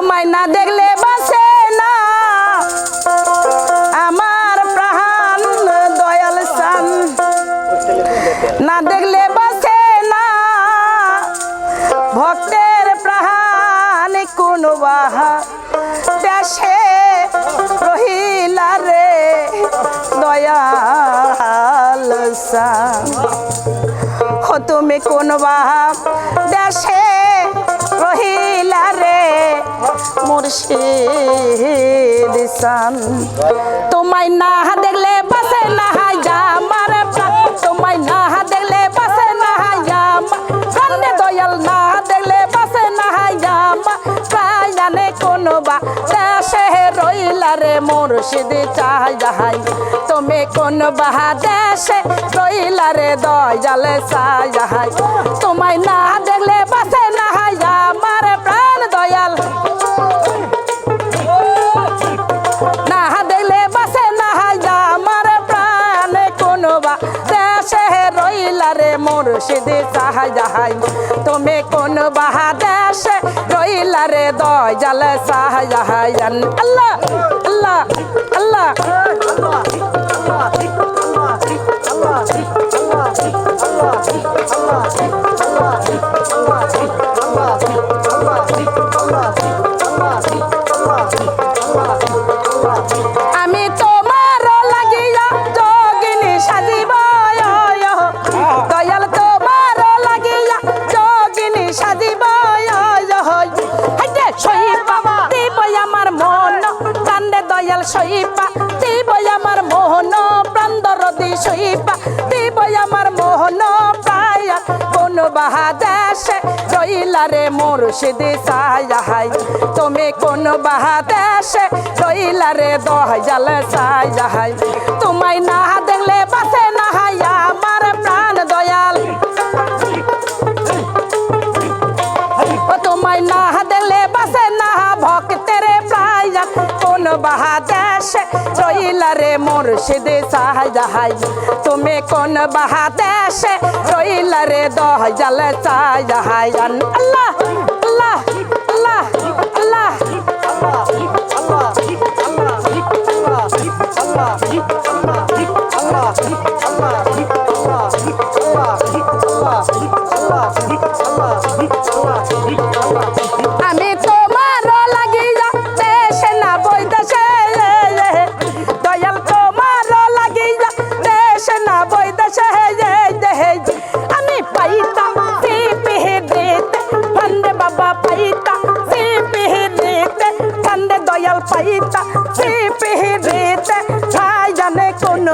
তোমায় না দেখলে বাসে না। আমার প্রাণ দয়াল সান। না দেখলে বাসে না। ভক্তের প্রাণ কোন বাহা। দেশে রহিলা রে দয়াল সান। তুমি কোন বাহা। দেশে রহিলা রে মুর্শিদ সান তোমায় না দেখলে বাসে না যা আমার তোমায় না দেখলে বাসে না যা কান্দে দয়াল না দেখলে বাসে না যা প্রায় জানে কোন বা দেশে রইলা রে মুর্শিদ চাই যাহাই। তুমি কোন বাহা দেশে রইলা রে দয়াল চাই যাহাই। তোমায় না দেখলে মুর্শিদ সাহাই যাহাই তুমি কোন বাহা দেশে রইলা রে দয় জালে সাহাই যাহাই আল্লাহ আল্লাহ আল্লাহ। সইপা দিব আমার মোহন পায়া কোন বাহা দেশে রইলা রে মুর্শিদি সাহাই তুমি কোন বাহা দেশে রইলা রে দয়াল সাহাই তোমায় না কোন বাহা দেশে রইলা রে মুর্শিদ সাহাই যাহাই তুমি কোন বাহা দেশে রইলা রে দয়াল চাই যাহাই আল্লাহ আল্লাহ আল্লাহ আল্লাহ আমি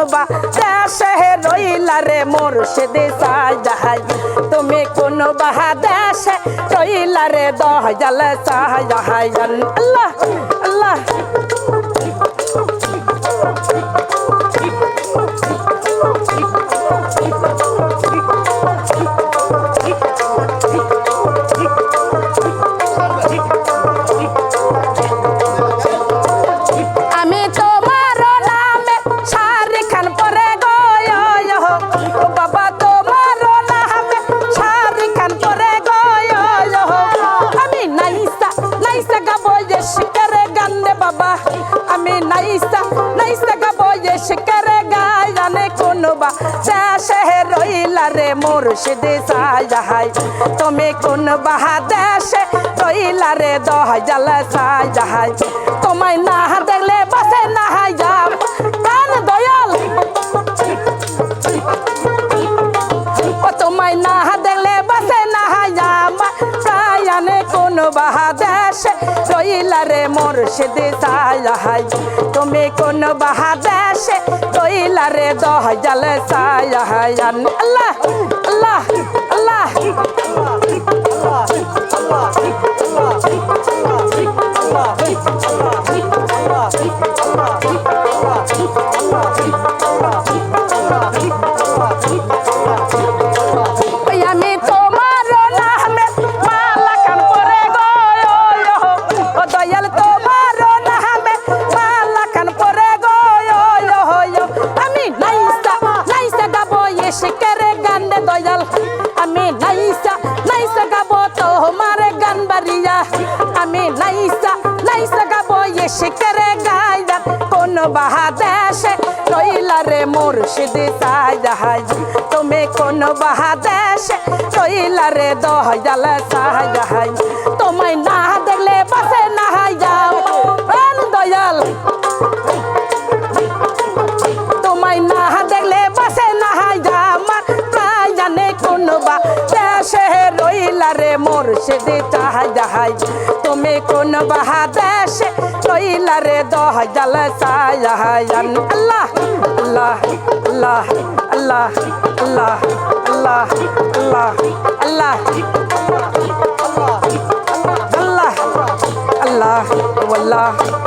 কোনবা দেশে রইলা রে মুর্শিদ জাহাজ তুমি কোন বাহা দেশে রইলা রে দয়াল সাহাই আল্লাহ আল্লাহ। বা দেশে রইলা রে মুর্শিদ সাজাহাই। তুমি কোন বাহা দেশে রইলা রে দয়াল সাজাহাই। তোমায় না দেখলে প্রায়নে কোন বাহা দেশে রইলা রে মুর্শিদ সায়াহাই তুমি কোন বাহা দেশে রইলা রে সাহাই আল্লাহ আল্লাহ আল্লাহ গান আমি লাইসা লাইসা গাবো এসে কেরে গাইয়া। কোন বাহা দেশে রইলা রে মুর্শিদ সাহাজ তুমি কোন বাহা দেশে রইলা রে দহজাল সাহাজ তোমায় না দেখলে বাসে চাহাই তুমি কোন বাহা দেশে রইলা রে দয়াল সাহায়ান আল্লাহ আল্লাহ আল্লাহ আল্লাহ আল্লাহ আল্লাহ আল্লাহ আল্লাহ আল্লাহ আল্লাহ আল্লাহ